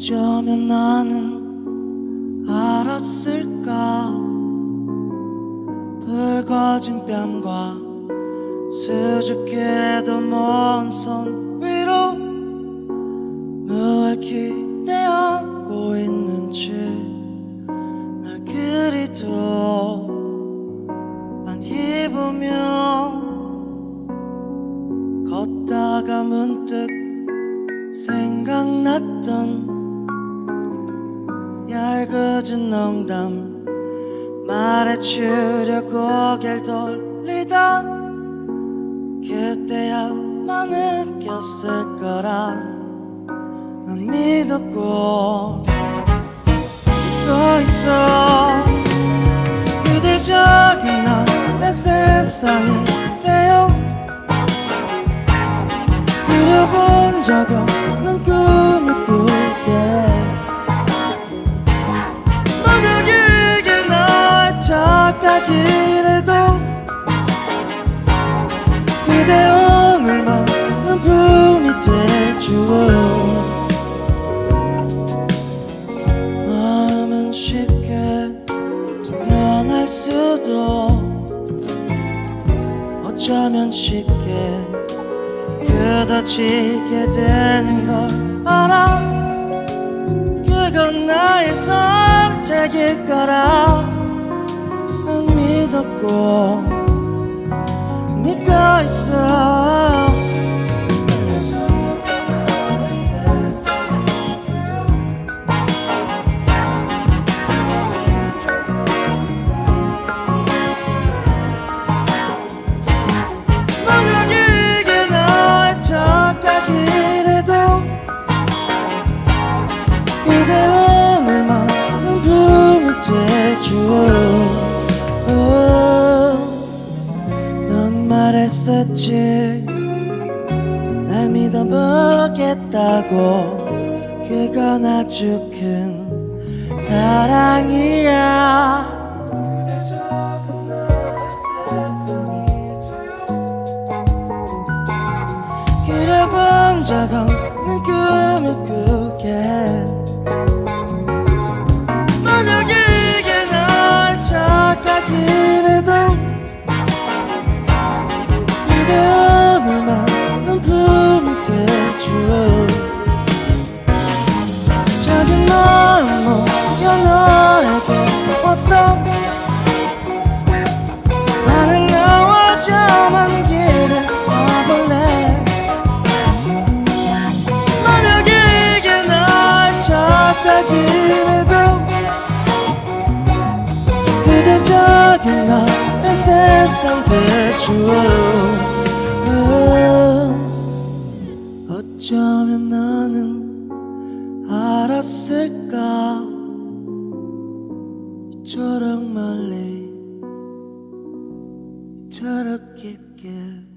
어쩌면 나는 알았을까? 붉어진 뺨과 수줍게도 먼 손 위로 뭘 기대하고 있는지 날 그리도 안 입으며 걷다가 문득 생각났던 얄궂은 농담 말해주려고 고개를 돌리다 그때야만 느꼈을 거라 넌 믿었고 믿고 있어 그대 저기 나내 세상이 돼요 그려본 적 없는 꿈을 꾸 쉽게 변할 수도 어쩌면 쉽게 굳어지게 되는 걸 알아? 그건 나의 선택일 거라 난 믿었고 믿고 있어 했었지. 날 믿어보겠다고 그건 아주 큰 사랑이야. 그려본 적 없는 꿈을 꾸게 왔어. 나는 나와 저만 길을 가볼래. 만약에 이게 날 착각이래도 그대 저기 나의 세상 돼주어 어쩌면 나는 알았을까 깊게